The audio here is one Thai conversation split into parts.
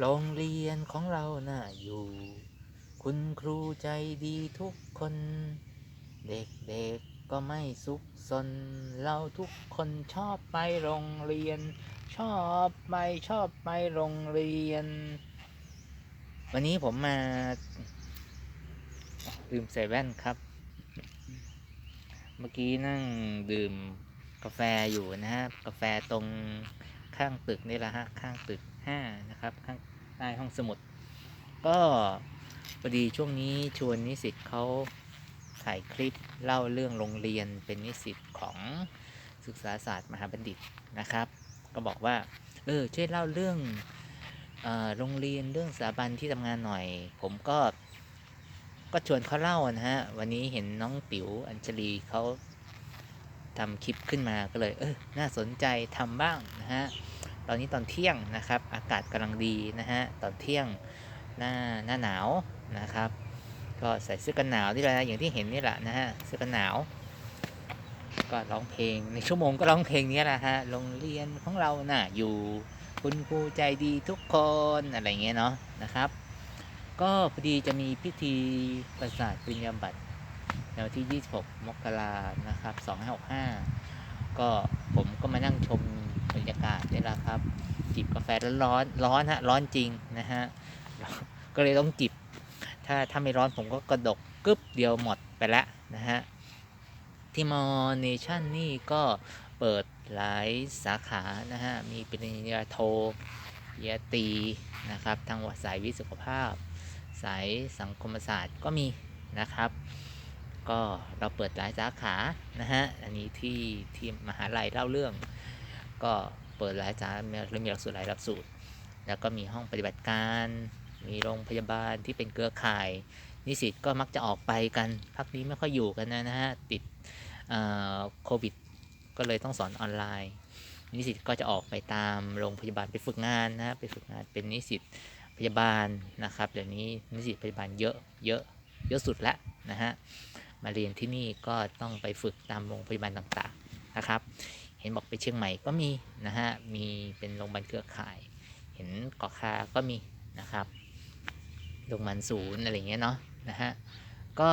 โรงเรียนของเราน่าอยู่ คุณครูใจดีทุกคน เด็กๆก็ไม่สุขสนเราทุกคนชอบไปโรงเรียน ชอบไปชอบไปโรงเรียน วันนี้ผมมาลืมใส่แว่นครับ เมื่อกี้นั่งดื่มกาแฟอยู่นะฮะ กาแฟตรงข้างตึกนี่แหละฮะ ข้างตึก ห้านะครับข้างใต้ห้องสมุด ก็พอดีช่วงนี้ชวนนิสิตเขาถ่ายคลิปเล่าเรื่องโรงเรียนเป็นนิสิตของศึกษาศาสตร์มหาบัณฑิตนะครับ ก็บอกว่าเออช่วยเล่าเรื่องอโรงเรียนเรื่องสถาบันที่ทำงานหน่อย ผมก็ก็ชวนเขาเล่านะฮะวันนี้เห็นน้องติ๋วอัญชลีเขาทำคลิปขึ้นมาก็เลย เออน่าสนใจทำบ้างนะฮะ ตอนนี้ตอนเที่ยงนะครับ อากาศกำลังดีนะฮะตอนเที่ยงหน้าหน้าหนาวนะครับ ก็ใส่เสื้อกันหนาวนี่แหละนะอย่างที่เห็นนี่แหละนะฮะเสื้อกันหนาว ก็ร้องเพลงในชั่วโมงก็ร้องเพลงนี้แหละฮะโรงเรียนของเราน่ะอยู่คุณครูใจดีทุกคนอะไรเงี้ยเนาะนะครับ ก็พอดีจะมีพิธีประสาทปริญญาบัตรในวันที่ 26 มกรานะครับ 2565 ก็ผมก็มานั่งชม บรรยากาศนี่แหละครับ จิบกาแฟร้อนร้อนฮะร้อนจริงนะฮะก็เลยต้องจิบ ถ้าถ้าไม่ร้อนผมก็กระดกกึ๊บเดียวหมดไปแล้วนะฮะที่มอเนชั่นนี่ก็เปิดหลายสาขานะฮะมีปริญญาโทปริญญาตรีนะครับทางสายวิสุขภาพ สายสังคมศาสตร์ก็มีนะครับ ก็เราเปิดหลายสาขานะฮะอันนี้ที่ที่มหาลัยเล่าเรื่อง ก็เปิดหลายสาขาและมีหลักสูตรหลายหลักสูตร แล้วก็มีห้องปฏิบัติการ มีโรงพยาบาลที่เป็นเครือข่าย นิสิตก็มักจะออกไปกันพักนี้ไม่ค่อยอยู่กันนะฮะติดโควิดก็เลยต้องสอนออนไลน์ นิสิตก็จะออกไปตามโรงพยาบาลไปฝึกงานนะฮะไปฝึกงานเป็นนิสิตพยาบาลนะครับเดี๋ยวนี้นิสิตพยาบาลเยอะเยอะเยอะสุดแล้วนะฮะมาเรียนที่นี่ก็ต้องไปฝึกตามโรงพยาบาลต่างๆนะครับ ห็นบอกไปเชียงใหม่ก็มีนะฮะมีเป็นโรงพยาบาลเครือข่าย เห็นเกาะคาก็มีนะครับโรงพยาบาลศูนย์อะไรเงี้ยเนาะนะฮะก็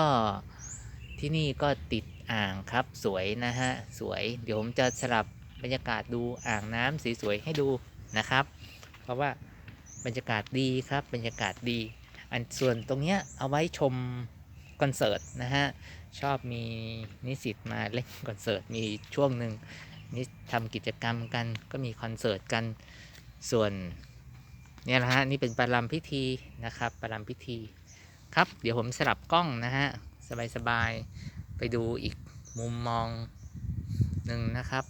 ที่นี่ก็ติดอ่างครับสวยนะฮะสวยเดี๋ยวผมจะสลับบรรยากาศดูอ่างน้ำสวยๆให้ดูนะครับ เพราะว่าบรรยากาศดีครับบรรยากาศดี อันส่วนตรงเนี้ยเอาไว้ชมคอนเสิร์ตนะฮะชอบมีนิสิตมาเล่นคอนเสิร์ตมีช่วงหนึ่ง นี่ทำกิจกรรมกันก็มีคอนเสิร์ตกันส่วนเนี่ยนะฮะนี่เป็นประลัมพิธีนะครับประลัมพิธีครับ เดี๋ยวผมสลับกล้องนะฮะสบายๆไปดูอีกมุมมองหนึ่งนะครับ